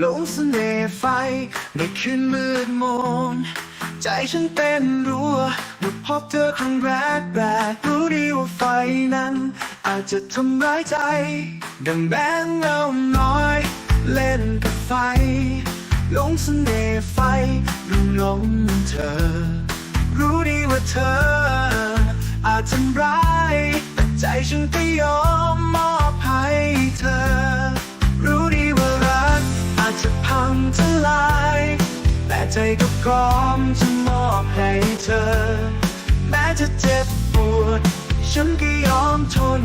หลงเสน่ห์ไฟในคืนมืดมน ใจฉันเต้นรัวเมื่อพบเธอครั้งแรกแรกรู้ดีว่าไฟนั้น อาจจะทำร้ายใจ ดังแบงเงาน้อย เล่นกับไฟหลงเสน่ห์ไฟลุ่มหลงเธอ รู้ดีว่าเธอ อาจทำร้ายแต่ใจฉันก็ยอมมอบ ก็พร้อมจะมอบให้เธอ แม้จะเจ็บปวด ฉันก็ยอมทน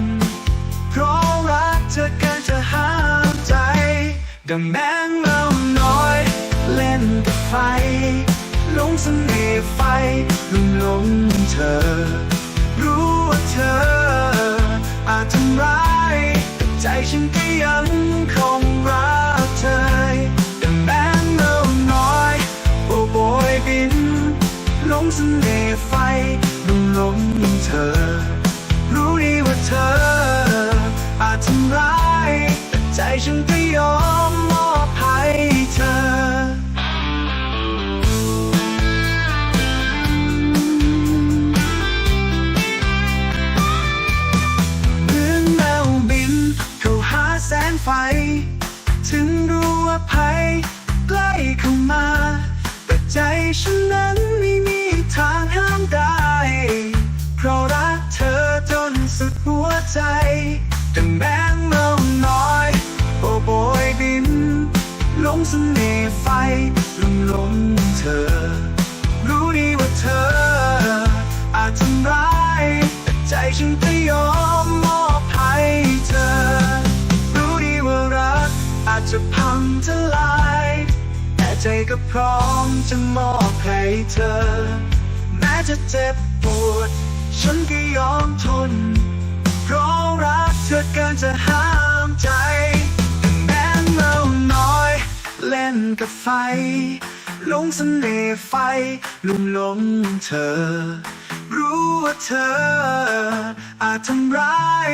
เพราะรักเธอเกินจะห้ามใจ ดังแมงเมาน้อย เล่นกับไฟ ลงเสน่ห์ไฟลุ่มลงเธอ ภัยใกล้เข้ามา แต่ใจฉันนั้นไม่มีทางห้ามได้ เพราะรักเธอจนสุดหัวใจแต่แมงเมาน้อยโอ้โบยบินหลงเสน่ห์ไฟลุ่มหลงเธอ รู้ดีว่าเธอ อาจทำร้ายแต่ใจฉันก็ยอม จจะพังทลาย แต่ใจก็พร้อมจะมอบให้เธอ แม้จะเจ็บปวด ฉันก็ยอมทน เพราะรักเธอเกินจะห้ามใจแต่แม้เมาน้อย เล่นกับไฟหลงเสน่ห์ไฟลุ่มหลงเธอ รู้ว่าเธออาจทำร้าย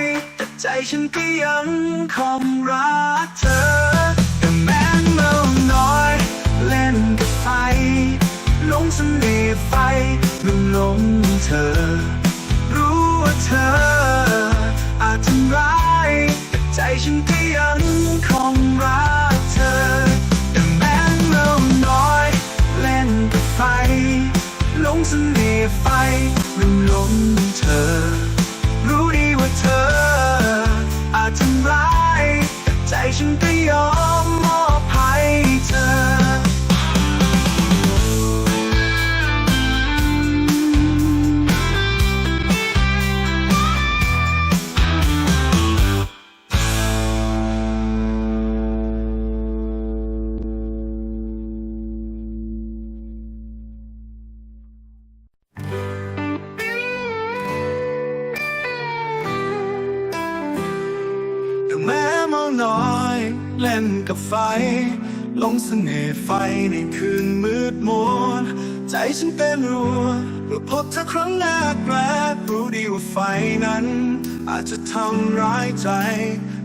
ใจฉันก็ยังคงรักเธอแต่แม้เมาน้อย เล่นกับไฟหลงเสน่ห์ไฟลุ่มหลงเธอ รู้ว่าเธอ นกับไฟ ลงเสน่ห์ไฟในคืนมืดมนใจฉันเต้นรัวเมื่อพบเธอครั้งแรกแรกรู้ดีว่าไฟนั้น อาจจะทำร้ายใจ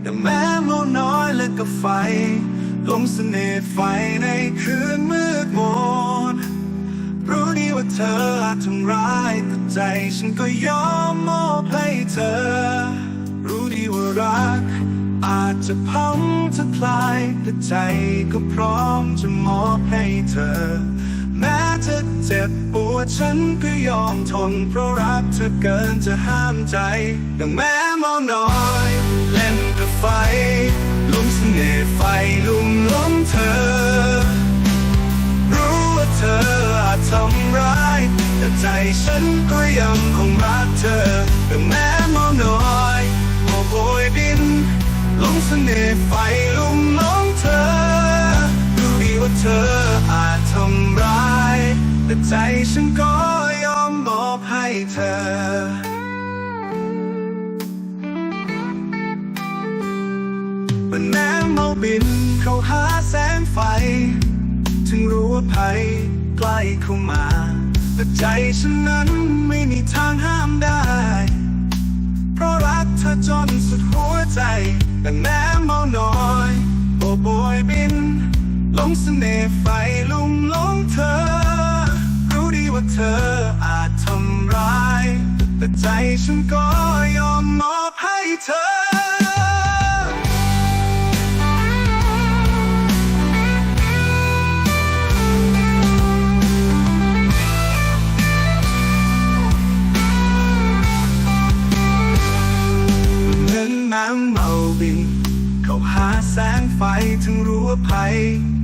แต่แม้เมาน้อยเล่นกับไฟ ลงเสน่ห์ไฟในคืนมืดมนรู้ดีว่าเธออาจทำร้ายแต่ใจฉันก็ยอมมอบให้เธอ รู้ดีว่ารัก อาจจะพังจะคลายแต่ใจก็พร้อมจะมอบให้เธอ แม้จะเจ็บปวดฉันก็ยอมทนเพราะรักเธอเกินจะห้ามใจดังแม้เมาน้อย เล่นกับไฟลุ่มเสน่ห์ไฟลุ่มล้มเธอ รู้ว่าเธออาจทำร้าย แต่ใจฉันก็ยังคงรักเธอแต่แม้ ไฟลุ่มน้องเธอรู้ดีว่าเธออาจทำร้าย แต่ใจฉันก็ยอมมอบให้เธอมันแม้เมาบินเข้าหาแสงไฟ ถึงรู้ว่าภัยใกล้เข้ามา แต่ใจฉันนั้นไม่มีทางห้ามได้ ราะรักเธอจนสุดหัวใจ แต่แม้เมาน้อยโบโบยบินหลงเสน่ห์ไฟลุ่มหลงเธอ รู้ดีว่าเธออาจทำร้าย แต่ใจฉันก็ยอมมอบให้เธอ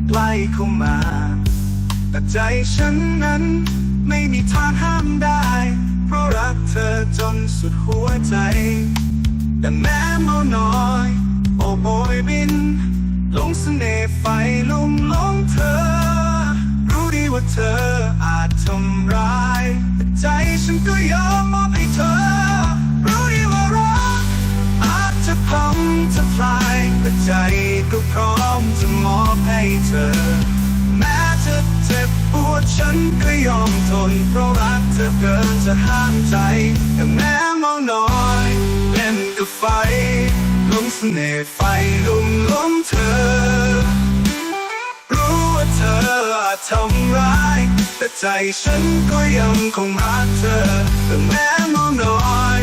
ใกล้เข้ามา แต่ใจฉันนั้นไม่มีทางห้ามได้ เพราะรักเธอจนสุดหัวใจ แต่แม้เมาน้อย โอ้โบยบินลงเสน่ห์ไฟลุ่มลงเธอ รู้ดีว่าเธออาจทำร้าย แต่ใจฉันก็ยอมมอบให้เธอ รู้ดีว่ารักอาจจะพังจะพลายแต่ใจก็พร้อมจะ ให้เธอ แม้จะเจ็บปวดฉันก็ยอมทน เพราะรักเธอเกินจะห้ามใจแต่แม้เมาน้อยเล่นกับไฟหลงเสน่ห์ไฟลุ่มหลงเธอ รู้ว่าเธออาจทำร้าย แต่ใจฉันก็ยังคงรักเธอแต่แม้เมาน้อย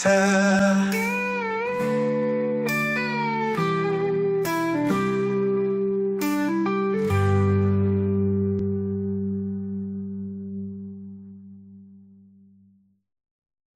เธอ